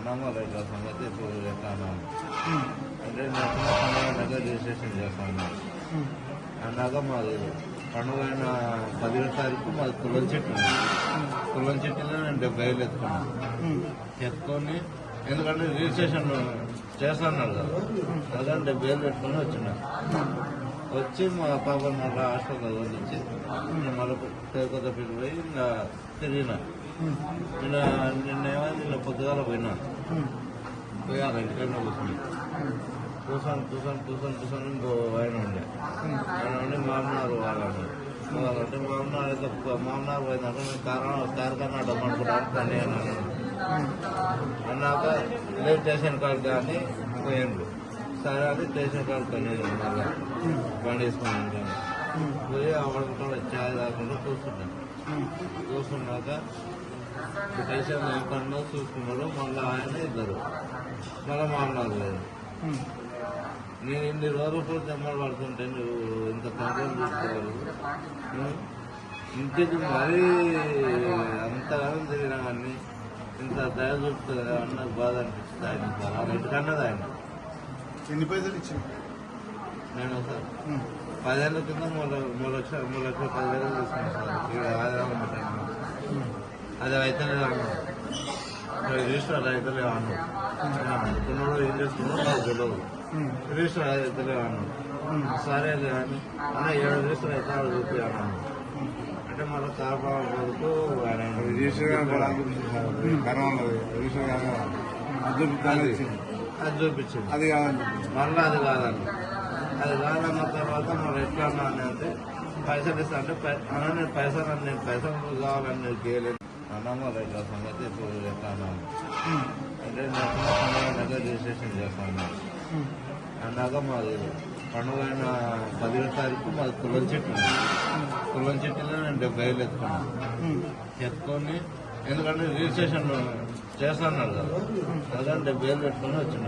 అన్నమ్మ రైతుల సంగతి ఇప్పుడు చెప్తాను అంటే నేను పండుగ దగ్గర రిజిస్ట్రేషన్ చేస్తాను అన్నాక మాది పండుగ అయిన పదిహేను తారీఖు మాది తులం చెట్టు తులం చెట్టులో నేను డెబ్బై వేలు ఎత్తుకున్నాను ఎత్తుకొని ఎందుకంటే రిజిస్ట్రేషన్ చేస్తాను కదా అదే డెబ్బై వేలు పెట్టుకొని వచ్చినా వచ్చి మా పాప మళ్ళీ హాస్టల్లో వదిలించి మళ్ళీ కొత్త పెట్టి పోయి ఇంకా తిరిగినా నిన్న నిన్న ఏమైంది? నిన్న పొద్దుగాల పోయినా. పోయి ఆ ఇంటికన్నా కూర్చుని కూర్చొని కూర్చొని కూర్చొని కూర్చొని ఆయన ఉండే. ఆయన ఉండి మామనారు వాళ్ళని వాళ్ళంటే మామనారు అయితే మామనారు పోయిందంటే నేను కారణం కార్ఖానా డమ్మనుకుంటాను కానీ అన్నాను. అన్నాక లేదు స్టేషన్ కార్డు కానీ పోయిండు. సరే అది స్టేషన్ కార్డు కానీ మళ్ళీ బండి వేసుకున్నాను కానీ పోయి అవ్వకుండా ఛాయ్ తాకుండా కూర్చున్నాను కూర్చున్నాక స్టేషన్ ఎక్కడో చూసుకున్నాడు మళ్ళీ ఆయన ఇద్దరు. మళ్ళీ మామూలు లేదు నేను ఇన్ని రోజులు కూడా దెమ్మలు పడుతుంటే నువ్వు ఇంత కంట్రోల్ చూసుకోవాలి ఇంటికి మరీ అంతగానం తిరిగినా కానీ ఇంత దయ చూపుతుంది నాకు బాధ అనిపిస్తుంది ఆయన చాలా ఇంటికన్నది ఆయన. ఎన్ని పైసలు ఇచ్చింది నేను సార్ పదేళ్ళ కింద మూడు మూడు లక్షలు మూడు లక్షల పదివేలు తీసుకున్నాను సార్. ఇక్కడ ఆదాయం అది అయితేనే అన్నాడు రిజిస్టర్ అయితేలే అన్నాడు కొన్నాడు ఏం చేస్తున్నాడు నాకు తెలియదు రిజిస్టర్ అయితేలే అన్నాడు సరే కానీ అన్న ఏడు రిజిస్టర్ అయితే ఆడు చూపి అన్నాడు అంటే మళ్ళీ కాపా వరకు ఆయన రిజిస్టర్ అది చూపించింది. అది కాదండి మళ్ళీ అది కాదండి అది కాదన్న తర్వాత మనం ఎట్లా అన్నా అని అంటే పైసలు ఇస్తా అంటే అన్న నేను పైసలు నేను పైసలు కావాలని నేను చేయలేదు. అన్నమ్మ రైతుల సంగతి ఇప్పుడు అన్నాము అంటే దగ్గర రిజిస్ట్రేషన్ చేస్తాను. అన్నాక మాది పండుగ అయిన పదిహేను తారీఖు మాది తులం చెట్టు. తులం చెట్టులో నేను డెబ్బై వేలు ఎత్తుకున్నాను. ఎత్తుకొని ఎందుకంటే రిజిస్ట్రేషన్ చేస్తున్నాడు కదా. అదే డెబ్బై వేలు పెట్టుకొని వచ్చిన.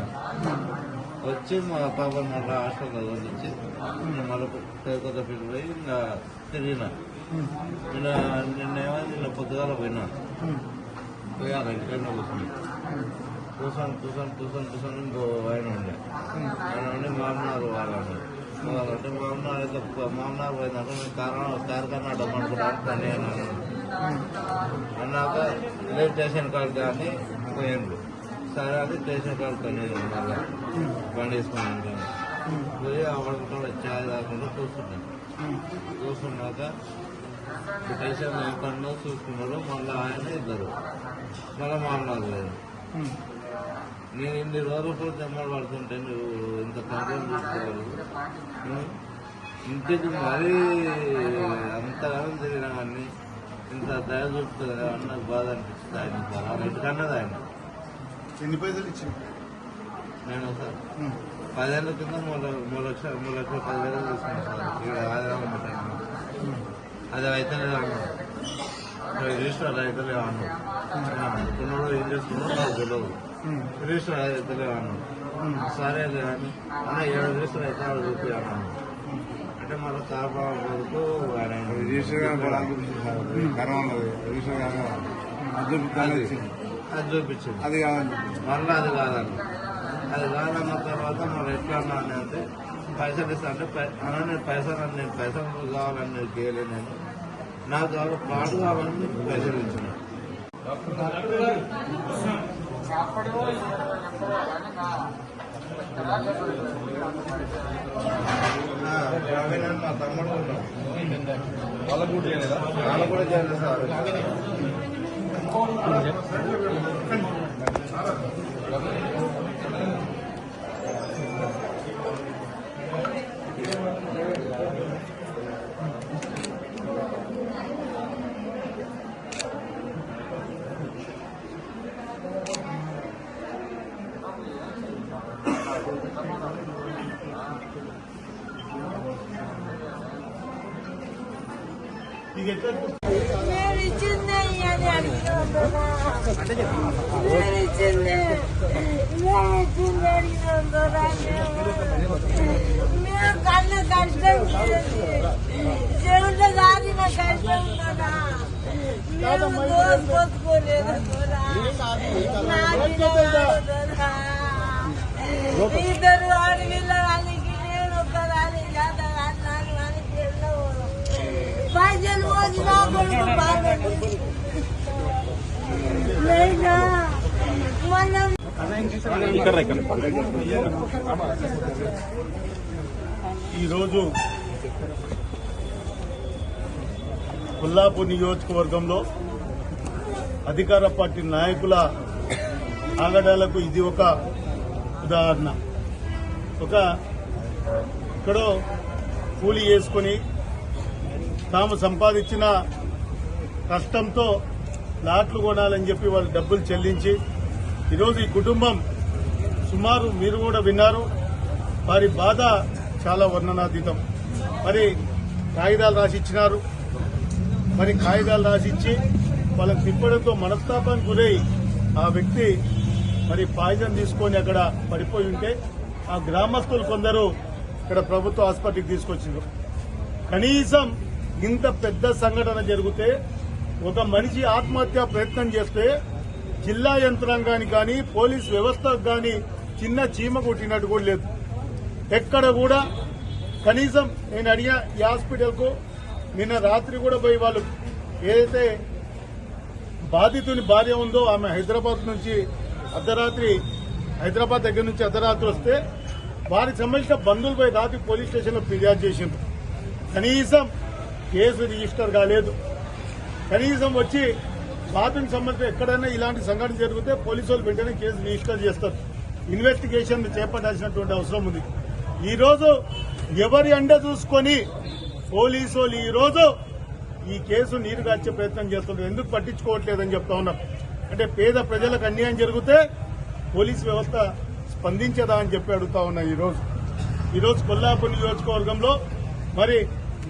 వచ్చి మా పాప మళ్ళీ హాస్టల్లో వదిలించి మళ్ళీ కొత్త పిల్లలు పోయి ఇంకా తిరిగిన నిన్న నిన్న ఏమైంది? నిన్న పొద్దుగాల పోయినా. పోయి ఆ ఇంటికన్నా కూర్చుని కూర్చొని కూర్చొని కూర్చొని కూర్చొని ఇంకో ఆయన ఉండే. ఆయన ఉండి మామనారు వాళ్ళని వాళ్ళంటే మామనారు అయితే మామనారు పోయిందంటే నేను కారణం కార్ఖానా డమ్మనుకుంటాను పని అన్నాను అన్నాక లేదు స్టేషన్ కార్డు కానీ పోయిండు. సరే అది స్టేషన్ కార్డు కానీ మళ్ళీ. బండి వేసుకున్నాను పోయి అవ్వకుండా ఛాయ్ కూర్చున్నాను కూర్చున్నాక స్టేషన్ ఎక్కడో చూసుకున్నాడు మళ్ళీ ఆయన ఇద్దరు. మళ్ళీ మామూలు లేదు నేను ఇన్ని రోజులు కూడా దెమ్మలు పడుతుంటే నువ్వు ఇంత కంట్రోల్ చూసుకోవాలి ఇంటికి మరీ అంతగానం తిరిగినా కానీ ఇంత దయ చూపుతుంది కదా నాకు బాధ అనిపిస్తుంది ఆయన చాలా ఇంటికన్నది ఆయన ఎన్ని పైసలు ఇచ్చింది నేను సార్ పదేళ్ళ కింద మూడు మూడు లక్షలు మూడు లక్షల పదివేలు తీసుకున్నాను సార్. ఇక్కడ ఆదాయం ఉంటాను అది అన్నాడు రిజిస్టర్ అయితేలే అన్నాడు ఏం చేస్తున్నాడు నాకు తెలియదు రిజిస్టర్ అయితేలే అన్నాడు సరే కానీ అన్న ఏడు రిజిస్టర్ అయితే ఆడు చూపి అన్నాడు అంటే మళ్ళీ కాపా ఆయన రిజిస్టర్ అది చూపించింది. అది కాదండి మళ్ళీ అది కాదండి. అది కాదన్న తర్వాత మనం ఎట్లా అన్నా అని అంటే పైసలు ఇస్తా అంటే పై- అన్న నేను పైసలు అన్న నేను పైసలు కావాలని నేను చేయలేదు నేను. నాకు కావాలి పాటు కావాలని నేను పైసలు ఇచ్చిన. అని మా తమ్ముడు. వాళ్ళకు కూడా చేయలేదా? వాళ్ళకు కూడా చేయలేదు సార్? కళ్ళ కష్టం చెవుల దారిన కష్టం కదా మేము దోస్ పోసుకోలేదు ఇద్దరు ఆడవిల్ల ఈరోజు కొల్లాపూర్ నియోజకవర్గంలో అధికార పార్టీ నాయకుల ఆగడాలకు ఇది ఒక ఉదాహరణ. ఒక ఇక్కడ కూలి చేసుకొని తాము సంపాదించిన కష్టంతో లాట్లు కొనాలని చెప్పి వాళ్ళు డబ్బులు చెల్లించి ఈరోజు ఈ కుటుంబం సుమారు మీరు కూడా విన్నారు. వారి బాధ చాలా వర్ణనాతీతం. మరి కాగితాలు రాసిచ్చినారు. మరి కాగితాలు రాసిచ్చి వాళ్ళని తిప్పడంతో మనస్తాపానికి గురై ఆ వ్యక్తి మరి పాయిజన్ తీసుకొని అక్కడ పడిపోయి ఉంటే ఆ గ్రామస్తులు కొందరు ఇక్కడ ప్రభుత్వ ఆసుపత్రికి తీసుకొచ్చారు కనీసం ఇంత పెద్ద సంఘటన జరిగితే ఒక మనిషి ఆత్మహత్య ప్రయత్నం చేస్తే జిల్లా యంత్రాంగానికి కానీ పోలీస్ వ్యవస్థకు కానీ చిన్న చీమ కొట్టినట్టు కూడా లేదు. ఎక్కడ కూడా కనీసం నేను అడిగా ఈ హాస్పిటల్కు నిన్న రాత్రి కూడా పోయి వాళ్ళు ఏదైతే బాధితుని భార్య ఉందో ఆమె హైదరాబాద్ నుంచి అర్ధరాత్రి హైదరాబాద్ దగ్గర నుంచి అర్ధరాత్రి వస్తే వారికి సంబంధించిన బంధువులు రాత్రి పోలీస్ స్టేషన్లో ఫిర్యాదు చేసిండ్రు. కనీసం కేసు రిజిస్టర్ కాలేదు. కనీసం వచ్చి బాధితునికి సంబంధించి ఎక్కడైనా ఇలాంటి సంఘటన జరిగితే పోలీసు వాళ్ళు వెంటనే కేసు రిజిస్టర్ చేస్తారు. ఇన్వెస్టిగేషన్ చేపట్టాల్సినటువంటి అవసరం ఉంది. ఈరోజు ఎవరి అండ చూసుకొని పోలీసు వాళ్ళు ఈ ఈ కేసు నీరు కాచే ప్రయత్నం చేస్తున్నారు. ఎందుకు పట్టించుకోవట్లేదని చెప్తా ఉన్నాం. అంటే పేద ప్రజలకు అన్యాయం జరిగితే పోలీస్ వ్యవస్థ స్పందించదా అని చెప్పి అడుగుతా ఉన్నా ఈరోజు. ఈరోజు కొల్లాపూర్ నియోజకవర్గంలో మరి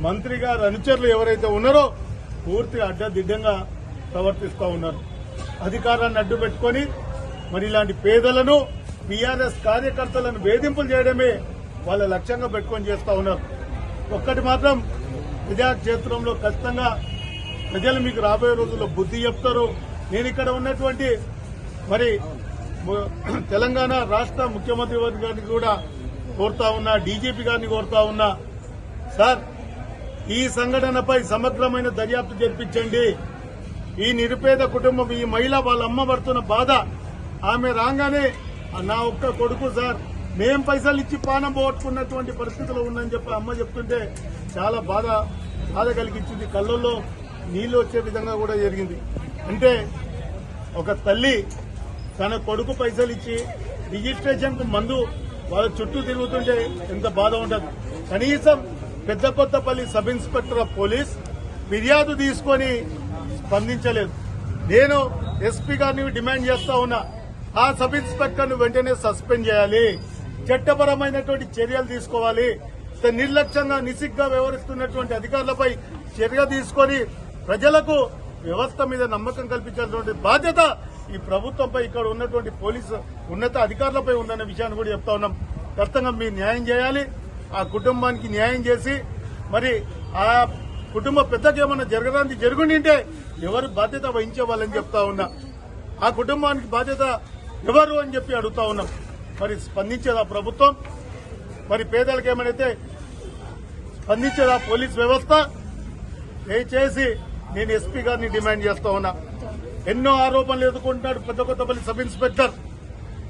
మంత్రి గారు అనుచరులు ఎవరైతే ఉన్నారో పూర్తిగా అడ్డదిడ్డంగా ప్రవర్తిస్తూ ఉన్నారు. అధికారాన్ని అడ్డు పెట్టుకొని మరి ఇలాంటి పేదలను బీఆర్ఎస్ కార్యకర్తలను వేధింపులు చేయడమే వాళ్ళ లక్ష్యంగా పెట్టుకొని చేస్తూ ఉన్నారు. ఒక్కటి మాత్రం ప్రజాక్షేత్రంలో ఖచ్చితంగా ప్రజలు మీకు రాబోయే రోజుల్లో బుద్ధి చెప్తారు. నేను ఇక్కడ ఉన్నటువంటి మరి తెలంగాణ రాష్ట్ర ముఖ్యమంత్రి వారి గారిని కూడా కోరుతా ఉన్నా డీజీపీ గారిని కోరుతా ఉన్నా. సార్ ఈ సంఘటనపై సమగ్రమైన దర్యాప్తు జరిపించండి ఈ నిరుపేద కుటుంబం ఈ మహిళ వాళ్ళ అమ్మ పడుతున్న బాధ ఆమె రాగానే నా ఒక్క కొడుకు సార్ మేం పైసలు ఇచ్చి పానం పోగొట్టుకున్నటువంటి పరిస్థితులు ఉందని చెప్పి అమ్మ చెప్తుంటే చాలా బాధ బాధ కలిగించింది. కళ్ళల్లో నీళ్ళు వచ్చే విధంగా కూడా జరిగింది. అంటే ఒక తల్లి తన కొడుకు పైసలు ఇచ్చి రిజిస్ట్రేషన్కు మందు వాళ్ళ చుట్టూ తిరుగుతుంటే ఎంత బాధ ఉండదు కనీసం పెద్ద Kothapalli sub inspector of police ఫిర్యాదు తీసుకొని స్పందించలేదు. నేను ఎస్పీ గారిని డిమాండ్ చేస్తా ఉన్నా. ఆ సబ్ ఇన్స్పెక్టర్ను వెంటనే సస్పెండ్ చేయాలి. చట్టపరమైనటువంటి చర్యలు తీసుకోవాలి. నిర్లక్ష్యంగా నిసిగ్గా వ్యవహరిస్తున్నటువంటి అధికారులపై చర్య తీసుకొని ప్రజలకు వ్యవస్థ మీద నమ్మకం కల్పించాల్సినటువంటి బాధ్యత ఈ ప్రభుత్వంపై ఇక్కడ ఉన్నటువంటి పోలీసు ఉన్నత అధికారులపై ఉందన్న విషయాన్ని కూడా చెప్తా ఉన్నాం. ఖచ్చితంగా మీరు న్యాయం చేయాలి. ఆ కుటుంబానికి న్యాయం చేసి మరి ఆ కుటుంబ పెద్దకి ఏమన్నా జరగడానికి జరుగుండింటే ఎవరు బాధ్యత వహించే వాళ్ళని చెప్తా ఉన్నా. ఆ కుటుంబానికి బాధ్యత ఎవరు అని చెప్పి అడుగుతా ఉన్నాం. మరి స్పందించేదా ప్రభుత్వం? మరి పేదలకు ఏమైతే స్పందించేదా పోలీస్ వ్యవస్థ? దయచేసి నేను ఎస్పీ గారిని డిమాండ్ చేస్తా ఉన్నా. ఎన్నో ఆరోపణలు ఎదుర్కొంటున్నాడు పెద్ద కొత్తపల్లి సబ్ ఇన్స్పెక్టర్.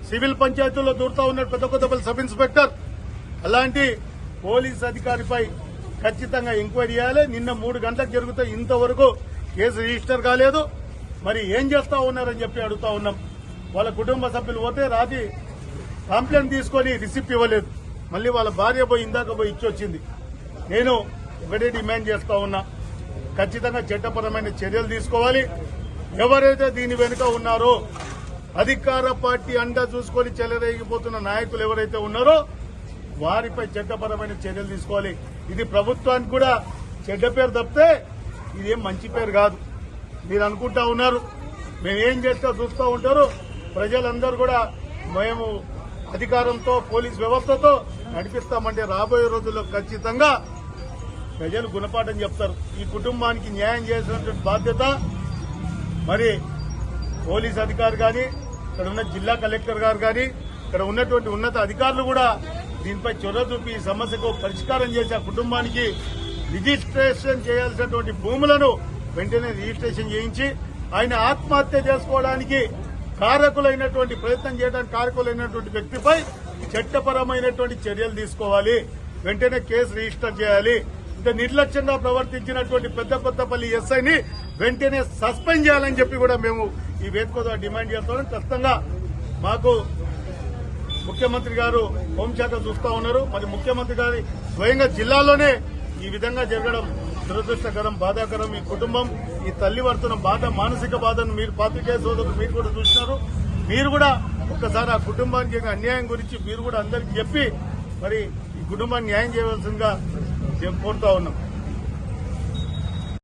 సివిల్ పంచాయతీల్లో దూరుతా ఉన్నాడు పెద్ద కొత్తపల్లి సబ్ ఇన్స్పెక్టర్. అలాంటి పోలీస్ అధికారిపై ఖచ్చితంగా ఎంక్వైరీ చేయాలి. నిన్న మూడు గంటలకు జరిగితే ఇంతవరకు కేసు రిజిస్టర్ కాలేదు. మరి ఏం చేస్తా ఉన్నారని చెప్పి అడుగుతా ఉన్నాం. వాళ్ళ కుటుంబ సభ్యులు పోతే రాతి కంప్లైంట్ తీసుకొని రిసిప్ట్ ఇవ్వలేదు. మళ్ళీ వాళ్ళ భార్య పోయి ఇందాక పోయి ఇచ్చొచ్చింది నేను ఒకటే డిమాండ్ చేస్తా ఉన్నా. ఖచ్చితంగా చట్టపరమైన చర్యలు తీసుకోవాలి. ఎవరైతే దీని వెనుక ఉన్నారో అధికార పార్టీ అండా చూసుకొని చెలరేగిపోతున్న నాయకులు ఎవరైతే ఉన్నారో వారిపై చట్టపరమైన చర్యలు తీసుకోవాలి. ఇది ప్రభుత్వానికి కూడా చెడ్డ పేరు తప్పితే ఇదేం మంచి పేరు కాదు. మీరు అనుకుంటా ఉన్నారు. మేము ఏం చేస్తా చూస్తూ ఉంటారు. ప్రజలందరూ కూడా మేము అధికారంతో పోలీస్ వ్యవస్థతో నడిపిస్తామంటే రాబోయే రోజుల్లో ఖచ్చితంగా ప్రజలు గుణపాఠం చెప్తారు. ఈ కుటుంబానికి న్యాయం చేసినటువంటి బాధ్యత మరి పోలీస్ అధికారి కానీ ఇక్కడ ఉన్న జిల్లా కలెక్టర్ గారు కానీ ఇక్కడ ఉన్నటువంటి ఉన్నత అధికారులు కూడా దీనిపై చొరవ చూపి ఈ సమస్యకు పరిష్కారం చేసి ఆ కుటుంబానికి రిజిస్ట్రేషన్ చేయాల్సినటువంటి భూములను వెంటనే రిజిస్ట్రేషన్ చేయించి ఆయన ఆత్మహత్య చేసుకోవడానికి కారకులైనటువంటి ప్రయత్నం చేయడానికి కారకులైనటువంటి వ్యక్తిపై చట్టపరమైనటువంటి చర్యలు తీసుకోవాలి. వెంటనే కేసు రిజిస్టర్ చేయాలి. ఇంకా నిర్లక్ష్యంగా ప్రవర్తించినటువంటి పెద్ద కొత్తపల్లి ఎస్ఐని వెంటనే సస్పెండ్ చేయాలని చెప్పి కూడా మేము ఈ వేదిక ద్వారా డిమాండ్ చేస్తున్నాం. ఖచ్చితంగా మాకు ముఖ్యమంత్రి గారు హోంశాఖ చూస్తా ఉన్నారు. మరి ముఖ్యమంత్రి గారి స్వయంగా జిల్లాలోనే ఈ విధంగా జరగడం దురదృష్టకరం బాధాకరం. ఈ కుటుంబం ఈ తల్లి బాధ మానసిక బాధను మీరు పాత్రికేయ సోదరులు మీరు కూడా చూసినారు. మీరు కూడా ఒక్కసారి ఆ కుటుంబానికి అన్యాయం గురించి మీరు కూడా అందరికీ చెప్పి మరి ఈ కుటుంబాన్ని న్యాయం చేయవలసిందిగా మేము కోరుతా ఉన్నాం.